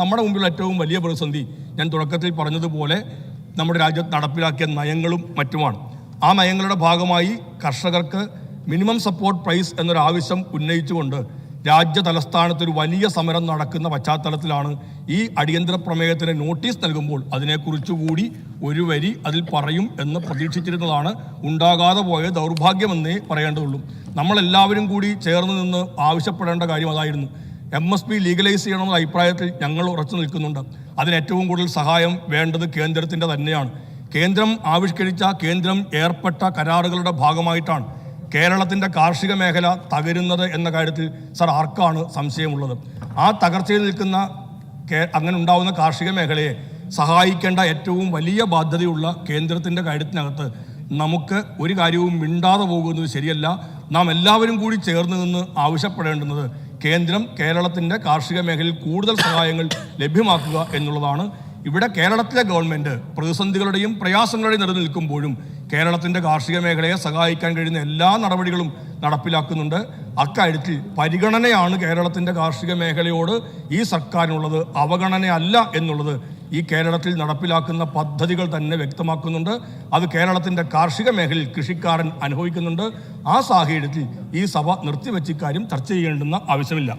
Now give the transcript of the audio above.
നമ്മുടെ മുമ്പിലുള്ള ഏറ്റവും വലിയ പ്രതിസന്ധി ഞാൻ തുടക്കത്തിൽ പറഞ്ഞതുപോലെ നമ്മുടെ രാജ്യത്ത് നടപ്പിലാക്കിയ നയങ്ങളും മറ്റുമാണ്. ആ നയങ്ങളുടെ ഭാഗമായി കർഷകർക്ക് മിനിമം സപ്പോർട്ട് പ്രൈസ് എന്നൊരു ആവശ്യം ഉന്നയിച്ചുകൊണ്ട് രാജ്യ തലസ്ഥാനത്ത് ഒരു വലിയ സമരം നടക്കുന്ന പശ്ചാത്തലത്തിലാണ് ഈ അടിയന്തര പ്രമേയത്തിന് നോട്ടീസ് നൽകുമ്പോൾ അതിനെക്കുറിച്ചുകൂടി ഒരു വരി അതിൽ പറയും എന്ന് പ്രതീക്ഷിച്ചിരുന്നതാണ്. ഉണ്ടാകാതെ പോയ ദൗർഭാഗ്യമെന്നേ പറയേണ്ടതുള്ളൂ. നമ്മളെല്ലാവരും കൂടി ചേർന്ന് നിന്ന് ആവശ്യപ്പെടേണ്ട കാര്യം അതായിരുന്നു. എം എസ് പി ലീഗലൈസ് ചെയ്യണമെന്ന അഭിപ്രായത്തിൽ ഞങ്ങൾ ഉറച്ചു നിൽക്കുന്നുണ്ട്. അതിന് ഏറ്റവും കൂടുതൽ സഹായം വേണ്ടത് കേന്ദ്രത്തിന്റെ തന്നെയാണ്. കേന്ദ്രം ആവിഷ്കരിച്ച കേന്ദ്രം ഏർപ്പെട്ട കരാറുകളുടെ ഭാഗമായിട്ടാണ് കേരളത്തിന്റെ കാർഷിക മേഖല തകരുന്നത് എന്ന കാര്യത്തിൽ സർ ആർക്കാണ് സംശയമുള്ളത്. ആ തകർച്ചയിൽ നിൽക്കുന്ന അങ്ങനെ ഉണ്ടാവുന്ന കാർഷിക മേഖലയെ സഹായിക്കേണ്ട ഏറ്റവും വലിയ ബാധ്യതയുള്ള കേന്ദ്രത്തിന്റെ കാര്യത്തിനകത്ത് നമുക്ക് ഒരു കാര്യവും മിണ്ടാതെ പോകുന്നത് ശരിയല്ല. നാം എല്ലാവരും കൂടി ചേർന്ന് നിന്ന് ആവശ്യപ്പെടേണ്ടുന്നത് കേന്ദ്രം കേരളത്തിന്റെ കാർഷിക മേഖലയിൽ കൂടുതൽ സഹായങ്ങൾ ലഭ്യമാക്കുക എന്നുള്ളതാണ്. ഇവിടെ കേരളത്തിലെ ഗവൺമെന്റ് പ്രതിസന്ധികളുടെയും പ്രയാസങ്ങളുടെയും നിലനിൽക്കുമ്പോഴും നിൽക്കുമ്പോഴും കേരളത്തിന്റെ കാർഷിക മേഖലയെ സഹായിക്കാൻ കഴിയുന്ന എല്ലാ നടപടികളും നടപ്പിലാക്കുന്നുണ്ട്. അക്കാര്യത്തിൽ പരിഗണനയാണ് കേരളത്തിന്റെ കാർഷിക മേഖലയോട് ഈ സർക്കാരിനുള്ളത് അവഗണനയല്ല എന്നുള്ളത് ഈ കേരളത്തിൽ നടപ്പിലാക്കുന്ന പദ്ധതികൾ തന്നെ വ്യക്തമാക്കുന്നുണ്ട്. അത് കേരളത്തിന്റെ കാർഷിക മേഖലയിൽ കൃഷിക്കാരൻ അനുഭവിക്കുന്നുണ്ട്. ആ സാഹചര്യത്തിൽ ഈ സഭ നിർത്തിവെച്ച് ഇക്കാര്യം ചർച്ച ചെയ്യേണ്ടുന്ന ആവശ്യമില്ല.